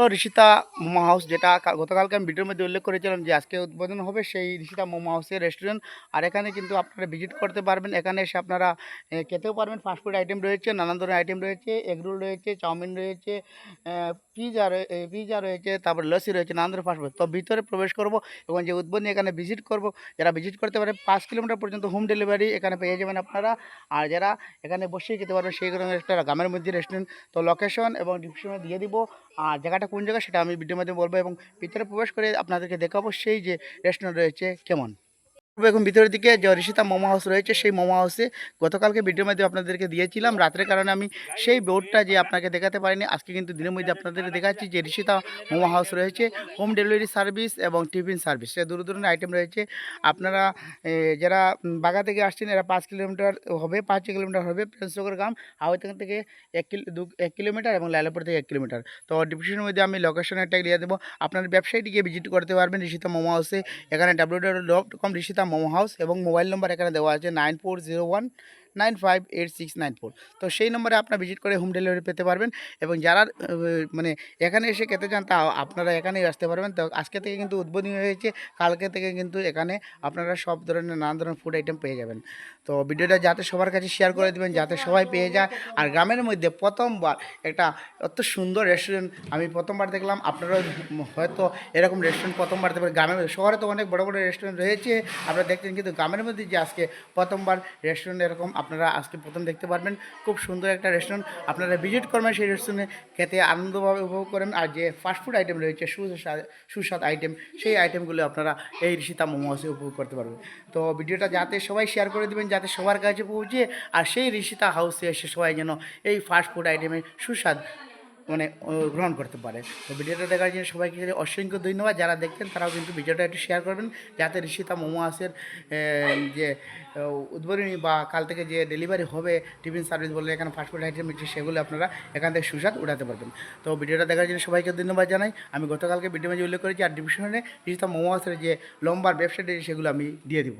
তো ঋষিতা মোমো হাউস যেটা গতকালকে আমি ভিডিওর মধ্যে উল্লেখ করেছিলাম যে আজকে উদ্বোধন হবে সেই ঋষিতা মোমো হাউসের রেস্টুরেন্ট আর এখানে কিন্তু আপনারা ভিজিট করতে পারবেন। এখানে এসে আপনারা খেতেও পারবেন। ফাস্টফুড আইটেম রয়েছে, নানান ধরনের আইটেম রয়েছে এগরোল রয়েছে, চাউমিন রয়েছে পিজা পিজা রয়েছে, তারপর লসি রয়েছে, নানান ধরনের ফাস্টফুড তো ভিতরে প্রবেশ করব এবং যে উদ্বোধনী এখানে ভিজিট করব, যারা ভিজিট করতে পারে পাঁচ কিলোমিটার পর্যন্ত হোম ডেলিভারি এখানে পেয়ে যাবেন আপনারা। আর যারা এখানে বসেই খেতে পারবেন, সেই কারণে একটা গ্রামের মধ্যে রেস্টুরেন্ট তো লোকেশন এবং ডিসক্রিপশনে দিয়ে দিব। আর জায়গাটা কোন জায়গা সেটা আমি ভিডিওর মাধ্যমে বলব এবং ভিতরে প্রবেশ করে আপনাদেরকে দেখাবো, সেই যে রেস্টুরেন্ট রয়েছে, কেমন? এখন ভিতরের দিকে যে ঋষিতা মোমো হাউস রয়েছে, সেই মোমো হাউসে গতকালকে ভিডিওর মধ্যে আপনাদেরকে দিয়েছিলাম। রাত্রের কারণে আমি সেই বোর্ডটা যে আপনাকে দেখাতে পারিনি, আজকে কিন্তু দিনের মধ্যে আপনাদের দেখাচ্ছি যে ঋষিতা মোমো হাউস রয়েছে। হোম ডেলিভারি সার্ভিস এবং টিফিন সার্ভিস সে দূর দূরের আইটেম রয়েছে। আপনারা যারা বাগা থেকে আসছেন, এরা পাঁচ কিলোমিটার হবে, পাঁচ কিলোমিটার হবে প্রেসনগর গ্রাম হাওয়াইখান থেকে এক কিলো এক কিলোমিটার এবং লাইলাপুর থেকে এক কিলোমিটার। তো ডিসক্রিপশনের মধ্যে আমি লোকেশনের ট্যাগ দিয়ে দেবো। আপনার ব্যবসায়ীটিকে ভিজিট করতে পারবেন ঋষিতা মোমো হাউসে। এখানে W dot com Rishita momo house এবং মোবাইল নম্বর এখানে দেওয়া আছে nine four zero one nine five eight six nine four. তো সেই নম্বরে আপনারা ভিজিট করে হোম ডেলিভারি পেতে পারবেন এবং যারা মানে এখানে এসে খেতে চান তা আপনারা এখানেই আসতে পারবেন। তো আজকে থেকে কিন্তু উদ্বোধনী হয়েছে, কালকে থেকে কিন্তু এখানে আপনারা সব ধরনের নানান ধরনের ফুড আইটেম পেয়ে যাবেন। তো ভিডিওটা যাতে সবার কাছে শেয়ার করে দেবেন, যাতে সবাই পেয়ে যায়। আর গ্রামের মধ্যে প্রথমবার একটা অত সুন্দর রেস্টুরেন্ট আমি প্রথমবার দেখলাম। আপনারা হয়তো এরকম রেস্টুরেন্ট প্রথমবার দেখবেন। গ্রামের মধ্যে, শহরে তো অনেক বড় বড় রেস্টুরেন্ট রয়েছে। আপনারা দেখছেন কিন্তু গ্রামের মধ্যে যে আজকে প্রথমবার রেস্টুরেন্ট এরকম আপনারা আজকে প্রথম দেখতে পারবেন, খুব সুন্দর একটা রেস্টুরেন্ট আপনারা ভিজিট করবেন সেই রেস্টুরেন্টে খেতে আনন্দভাবে উপভোগ করেন আর যে ফাস্টফুড আইটেম রয়েছে, সুস্বাদ সুস্বাদ আইটেম সেই আইটেমগুলো আপনারা এই ঋষিতা মোমো উপভোগ করতে পারবেন। তো ভিডিওটা যাতে সবাই শেয়ার করে দেবেন, যাতে সবার কাছে পৌঁছে, আর সেই ঋষিতা হাউসে এসে সবাই যেন এই ফাস্টফুড আইটেমের সুস্বাদ মানে গ্রহণ করতে পারে। তো ভিডিওটা দেখার জন্য সবাইকে অসংখ্য ধন্যবাদ। যারা দেখছেন, তারাও কিন্তু ভিডিওটা একটু শেয়ার করবেন। যাতে ঋষিতা মোমো হাউসের যে উদ্বোধনী বা কাল থেকে যে ডেলিভারি হবে টিফিন সার্ভিস বলে এখানে ফাস্টফুড আইটেম রয়েছে সেগুলো আপনারা এখান থেকে সুস্বাদ উঠাতে পারবেন। তো ভিডিওটা দেখার জন্য সবাইকে ধন্যবাদ জানাই। আমি গতকালকে ভিডিও মাঝে উল্লেখ করেছি, আর ডিভিশনে ঋষিতা মোমো হাউসের যে লম্বার ওয়েবসাইট সেগুলো আমি দিয়ে দিব।